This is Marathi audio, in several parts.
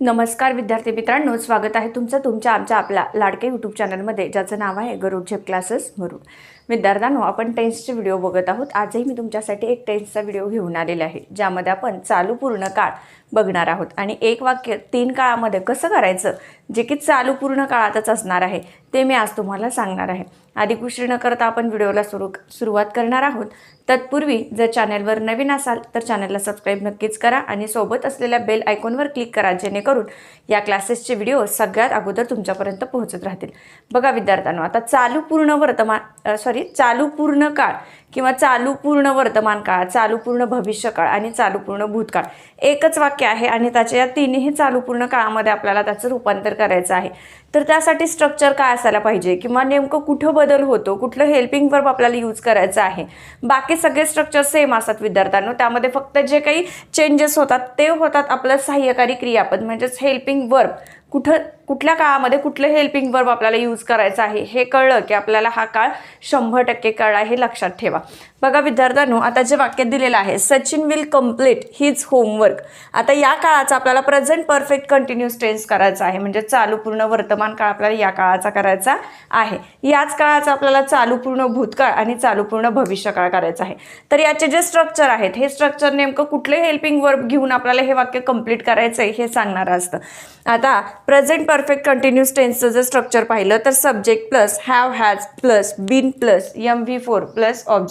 नमस्कार विद्यार्थी मित्रांनो स्वागत आहे तुमचं तुमच्या आमच्या आपल्या लाडके यूट्यूब चॅनलमध्ये ज्याचं नाव आहे गरुड झेप क्लासेस मरुड विद्यार्थ्यांनो आपण टेन्सचे व्हिडिओ बघत आहोत. आजही मी तुमच्यासाठी एक टेन्सचा व्हिडिओ घेऊन आलेला आहे ज्यामध्ये आपण चालू पूर्ण काळ बघणार आहोत. आणि एक वाक्य तीन काळामध्ये कसं करायचं जे की चालू पूर्ण काळातच असणार आहे ते मी आज तुम्हाला सांगणार आहे. आधी कुशी न करता आपण व्हिडिओला सुरू सुरुवात करणार आहोत. तत्पूर्वी जर चॅनलवर नवीन असाल तर चॅनलला सबस्क्राईब नक्कीच करा आणि सोबत असलेल्या बेल आयकॉनवर क्लिक करा जेणेकरून या क्लासेसचे व्हिडिओ सगळ्यात अगोदर तुमच्यापर्यंत पोहोचत राहतील. बघा विद्यार्थ्यांनो आता चालू पूर्ण वर्तमान सॉरी चालू पूर्ण काळ. किंवा चालू पूर्ण वर्तमान काळ चालू पूर्ण भविष्यकाळ आणि चालू पूर्ण भूतकाळ. एकच वाक्य आहे आणि त्याच्या या तीनही चालू पूर्ण काळामध्ये आपल्याला त्याचं रूपांतर करायचं आहे. तर त्यासाठी स्ट्रक्चर काय असायला पाहिजे? किंवा नेमकं कुठं बदल होतो? कुठलं हेल्पिंग वर्ब आपल्याला यूज करायचं आहे? बाकी सगळे स्ट्रक्चर सेम असतात विद्यार्थ्यांनो. त्यामध्ये फक्त जे काही चेंजेस होतात ते होतात आपलं सहाय्यकारी क्रियापद म्हणजेच हेल्पिंग वर्ब कुठं कुठल्या काळामध्ये कुठलं हेल्पिंग वर्ब आपल्याला यूज करायचं आहे? हे कळलं की आपल्याला हा काळ शंभर टक्के कळला हे लक्षात ठेवा. बघा. विद्यार्थ्यांनो आता जे वाक्य दिलेलं आहे Sachin will complete his homework आता या काळाचा आपल्याला प्रेझेंट परफेक्ट कंटिन्यूस टेन्स करायचा आहे. म्हणजे चालू पूर्ण वर्तमान काळ आपल्याला या काळाचा करायचा आहे. याच काळाचा आपल्याला चालू पूर्ण भूतकाळ आणि चालू पूर्ण भविष्यकाळ करायचा आहे. तर याचे जे स्ट्रक्चर आहेत हे स्ट्रक्चर नेमकं कुठले हेल्पिंग वर्ब घेऊन आपल्याला हे वाक्य कंप्लीट करायचं आहे हे सांगणारं असतं. आता प्रेझेंट परफेक्ट कंटिन्यूस टेन्सचं जर स्ट्रक्चर पाहिलं तर subject plus have has plus been plus M V four plus object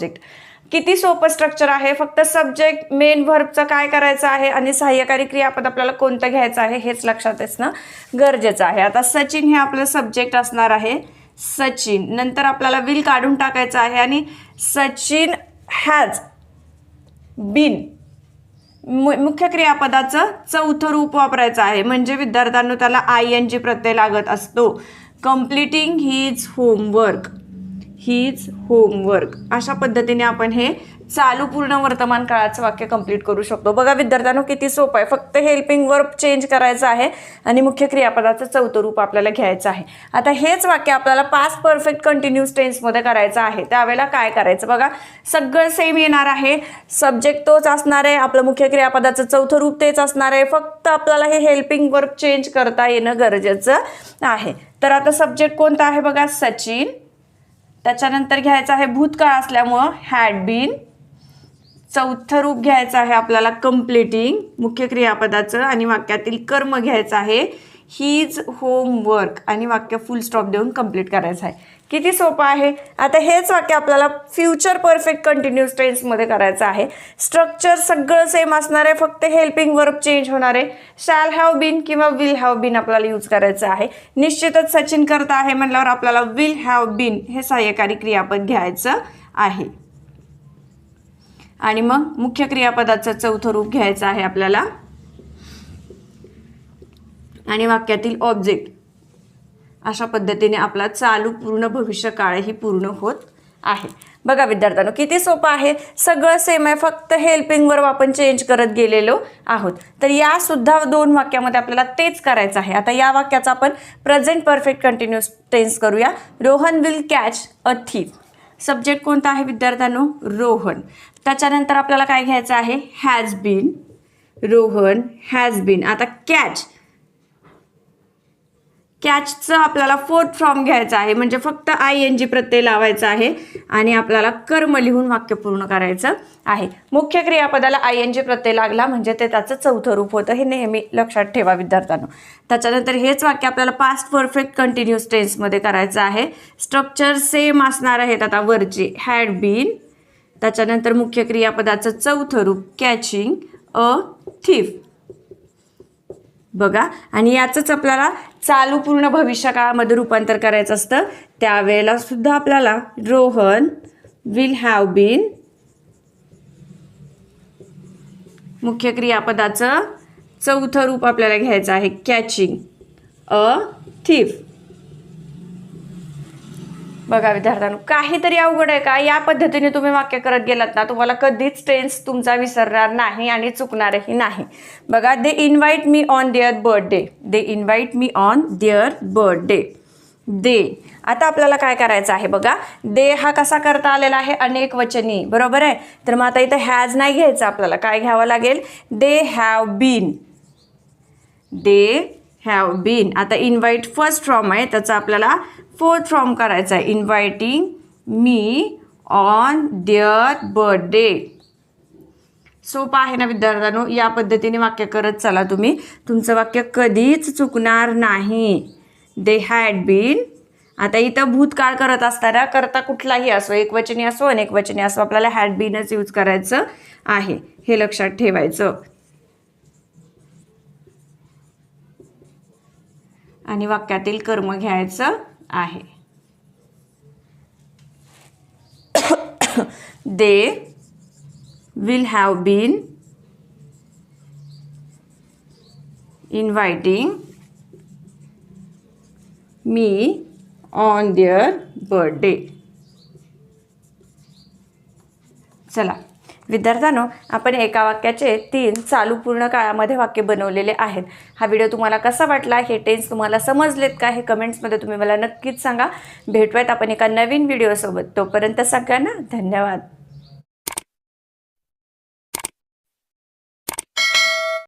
किती सोपं स्ट्रक्चर आहे? फक्त सब्जेक्ट मेन व्हर्बचं काय करायचं आहे? आणि सहाय्यकारी क्रियापद आपल्याला कोणतं घ्यायचं आहे? हेच लक्षात असणं गरजेचं आहे. आता सचिन हे आपलं सब्जेक्ट असणार आहे. सचिन. नंतर आपल्याला विल काढून टाकायचं आहे. आणि सचिन हॅज बीन मुख्य क्रियापदाचं चौथं रूप वापरायचं आहे. म्हणजे विद्यार्थ्यांना त्याला आय एन जी प्रत्यय लागत असतो. Completing his homework his homework. अशा पद्धतीने आपण हे चालू पूर्ण वर्तमान काळाचं वाक्य कंप्लीट करू शकतो. बघा विद्यार्थ्यांनो किती सोपं आहे. फक्त हेल्पिंग वर्ब चेंज करायचं आहे आणि मुख्य क्रियापदाचं चौथं रूप आपल्याला घ्यायचं आहे. आता हेच वाक्य आपल्याला पास परफेक्ट कंटिन्यूस टेन्समध्ये करायचं आहे. त्यावेळेला काय करायचं? बघा सगळं सेम येणार आहे. सब्जेक्ट तोच असणार आहे. आपलं मुख्य क्रियापदाचं चौथं रूप तेच असणार आहे. फक्त आपल्याला हे हेल्पिंग वर्ब चेंज करता येणं गरजेचं आहे. तर आता सब्जेक्ट कोणता आहे? बघा सचिन. त्याच्यानंतर घ्यायचं आहे भूतकाळ असल्यामुळं हॅड बीन चौथं रूप घ्यायचं आहे आपल्याला कम्प्लिटिंग मुख्य क्रियापदाचं आणि वाक्यातील कर्म घ्यायचं आहे. हीज होमवर्क आणि वाक्य फुल स्टॉप देऊन कंप्लीट करायचं आहे. किती सोपं आहे? आता हेच वाक्य आपल्याला फ्युचर परफेक्ट कंटिन्यूस टेन्समध्ये करायचं आहे. स्ट्रक्चर सगळं सेम असणार आहे फक्त हेल्पिंग वर्ब चेंज होणार आहे. शॅल हॅव बीन किंवा विल हॅव बीन आपल्याला यूज करायचं आहे. निश्चितच सचिन करता आहे म्हटल्यावर आपल्याला विल हॅव बीन हे सहाय्यकारी क्रियापद घ्यायचं आहे. आणि मग मुख्य क्रियापदाचं चौथं रूप घ्यायचं आहे आपल्याला. आणि वाक्यातील ऑब्जेक्ट अशा पद्धतीने आपला चालू पूर्ण भविष्य काळही पूर्ण होत आहे. बघा विद्यार्थ्यांनो किती सोपं आहे. सगळं सेम आहे. फक्त हेल्पिंग वर्ब आपण चेंज करत गेलेलो आहोत. तर यासुद्धा दोन वाक्यामध्ये आपल्याला तेच करायचं आहे. आता या वाक्याचा आपण प्रेझेंट परफेक्ट कंटिन्युअस टेन्स करूया. Rohan will catch a thief subject कोणता आहे विद्यार्थ्यांनो? रोहन. त्याच्यानंतर आपल्याला काय घ्यायचं आहे? Has been Rohan has been आता कॅच कॅचचं आपल्याला फोर्थ फॉर्म घ्यायचा आहे. म्हणजे फक्त आय एन जी प्रत्यय लावायचा आहे आणि आपल्याला कर्म लिहून वाक्य पूर्ण करायचं आहे. मुख्य क्रियापदाला आय एन जी प्रत्यय लागला म्हणजे ते त्याचं चौथं रूप होतं. हे नेहमी लक्षात ठेवा विद्यार्थ्यांनो. त्याच्यानंतर हेच वाक्य आपल्याला पास्ट परफेक्ट कंटिन्युअस टेन्समध्ये करायचं आहे. स्ट्रक्चर सेम असणार आहेत आता वरची. हॅड बीन त्याच्यानंतर मुख्य क्रियापदाचं चौथं रूप कॅचिंग अ थीफ बघा. आणि याचंच आपल्याला चालू पूर्ण भविष्यकाळामध्ये रूपांतर करायचं असतं. त्यावेळेला सुद्धा आपल्याला रोहन विल हॅव बीन मुख्य क्रियापदाचं चौथं रूप आपल्याला घ्यायचं आहे. कॅचिंग अ थीफ बघा विद्यार्थ्यांनो काहीतरी अवघड आहे का? या पद्धतीने तुम्ही वाक्य करत गेलात ना तुम्हाला कधीच टेन्स तुमचा विसरणार नाही आणि चुकणारही नाही. बघा they invite me on their birthday they invite me on their birthday they आता आपल्याला काय करायचं आहे बघा? दे हा कसा करता आलेला आहे? अनेक वचनी. बरोबर आहे? तर मग आता इथं हॅज नाही घ्यायचं आपल्याला. काय घ्यावं लागेल? They have been they have been आता इन्व्हाइट फर्स्ट फ्रॉम आहे त्याचा आपल्याला फोर्थ फ्रॉम करायचा आहे. Inviting me on their birthday सोपं आहे ना विद्यार्थ्यांनो? या पद्धतीने वाक्य करत चला तुम्ही. तुमचं वाक्य कधीच चुकणार नाही. दे हॅड बीन आता इथं भूतकाळ करत असताना करता कुठलाही असो एकवचनी असो अनेकवचनी असो आपल्याला हॅड बीनच यूज करायचं आहे. हे लक्षात ठेवायचं. आणि वाक्यातील कर्म घ्यायचं आहे. They will have been inviting me on their birthday चला. विद्यार्थ्यांनो आपण एका वाक्याचे तीन चालू पूर्ण काळामध्ये वाक्य बनवलेले आहेत. हा व्हिडिओ तुम्हाला कसा वाटला हे टेन्स तुम्हाला समजलेत का हे कमेंट्समध्ये तुम्ही मला नक्कीच सांगा. भेटूयात आपण एका नवीन व्हिडिओसोबत. तोपर्यंत सगळ्यांना धन्यवाद.